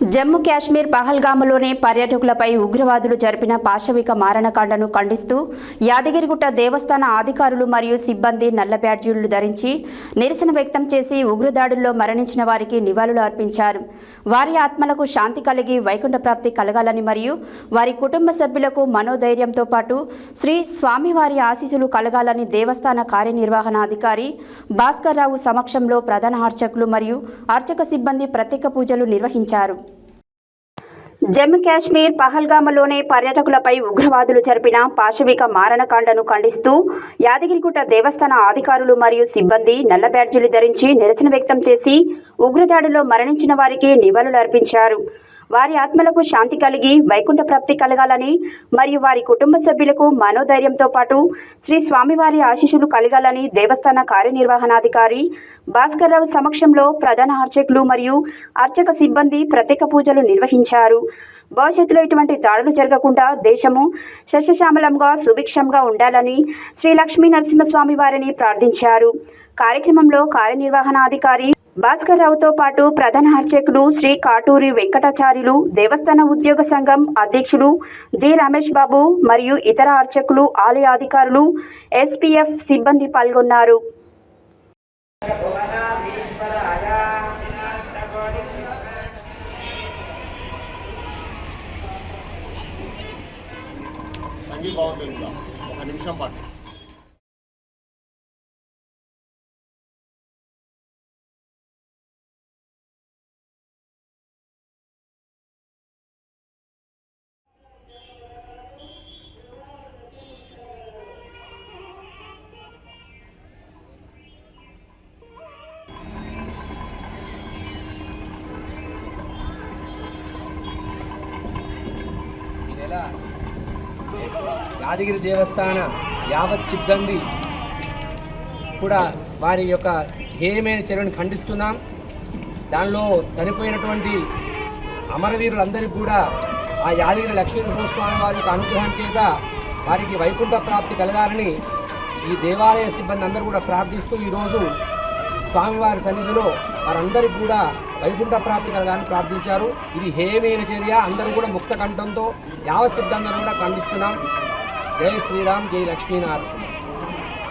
జమ్మూ కాశ్మీర్ పహల్గాములోని పర్యాటకులపై ఉగ్రవాదులు జరిపిన పాశవిక మారణకాండను ఖండిస్తూ యాదగిరిగుట్ట దేవస్థాన అధికారులు మరియు సిబ్బంది నల్ల బ్యాడ్జీలు ధరించి నిరసన వ్యక్తం చేసి ఉగ్రదాడుల్లో మరణించిన వారికి నివాళులు అర్పించారు. వారి ఆత్మలకు శాంతి కలిగి వైకుంఠ ప్రాప్తి కలగాలని మరియు వారి కుటుంబ సభ్యులకు మనోధైర్యంతో పాటు శ్రీ స్వామివారి ఆశీస్సులు కలగాలని దేవస్థాన కార్యనిర్వహణాధికారి భాస్కర్ రావు సమక్షంలో ప్రధాన అర్చకులు మరియు అర్చక సిబ్బంది ప్రత్యేక పూజలు నిర్వహించారు. జమ్మూ కాశ్మీర్ పహల్గామలోనే పర్యాటకులపై ఉగ్రవాదులు జరిపిన పాశవిక మారణకాండను ఖండిస్తూ యాదగిరిగుట్ట దేవస్థాన అధికారులు మరియు సిబ్బంది నల్ల బ్యాడ్జీలు ధరించి నిరసన వ్యక్తం చేసి ఉగ్రదాడిలో మరణించిన వారికి నివాళులు అర్పించారు వారి ఆత్మలకు శాంతి కలిగి వైకుంఠ ప్రాప్తి కలగాలని మరియు వారి కుటుంబ సభ్యులకు మనోధైర్యంతో పాటు శ్రీ స్వామివారి ఆశీస్సులు కలగాలని దేవస్థాన కార్యనిర్వహణాధికారి భాస్కర్ రావు సమక్షంలో ప్రధాన అర్చకులు మరియు అర్చక సిబ్బంది ప్రత్యేక పూజలు నిర్వహించారు. భవిష్యత్తులో ఇటువంటి దాడులు జరగకుండా దేశము శస్యశ్యామలంగా సుభిక్షంగా ఉండాలని శ్రీ లక్ష్మీ నరసింహస్వామి వారిని ప్రార్థించారు. కార్యక్రమంలో కార్యనిర్వహణాధికారి భాస్కర్ రావుతో పాటు ప్రధాన అర్చకులు శ్రీ కాటూరి వెంకటాచార్యులు దేవస్థాన ఉద్యోగ సంఘం అధ్యక్షులు జి రమేష్ బాబు మరియు ఇతర అర్చకులు ఆలయ అధికారులు ఎస్పీఎఫ్ సిబ్బంది పాల్గొన్నారు. ఒక నిమిషం పాటు. యాదగిరి దేవస్థాన యావత్ సిబ్బంది కూడా వారి యొక్క హేయమైన చర్యను ఖండిస్తున్నాం. దానిలో చనిపోయినటువంటి అమరవీరులందరికీ కూడా ఆ యాదగిరి లక్ష్మీనరసింహస్వామి వారి యొక్క అనుగ్రహం చేత వారికి వైకుంఠ ప్రాప్తి కలగాలని ఈ దేవాలయ సిబ్బంది అందరూ కూడా ప్రార్థిస్తూ ఈరోజు స్వామివారి సన్నిధిలో వారందరికీ కూడా వైకుంఠ ప్రాప్తి కలగాలని ప్రార్థించారు. ఇది హేమైన చర్య. అందరూ కూడా ముక్త కంఠంతో యావత్ సిబ్బంది కూడా ఖండిస్తున్నాం. జై శ్రీరామ్ జై లక్ష్మీనారసింహ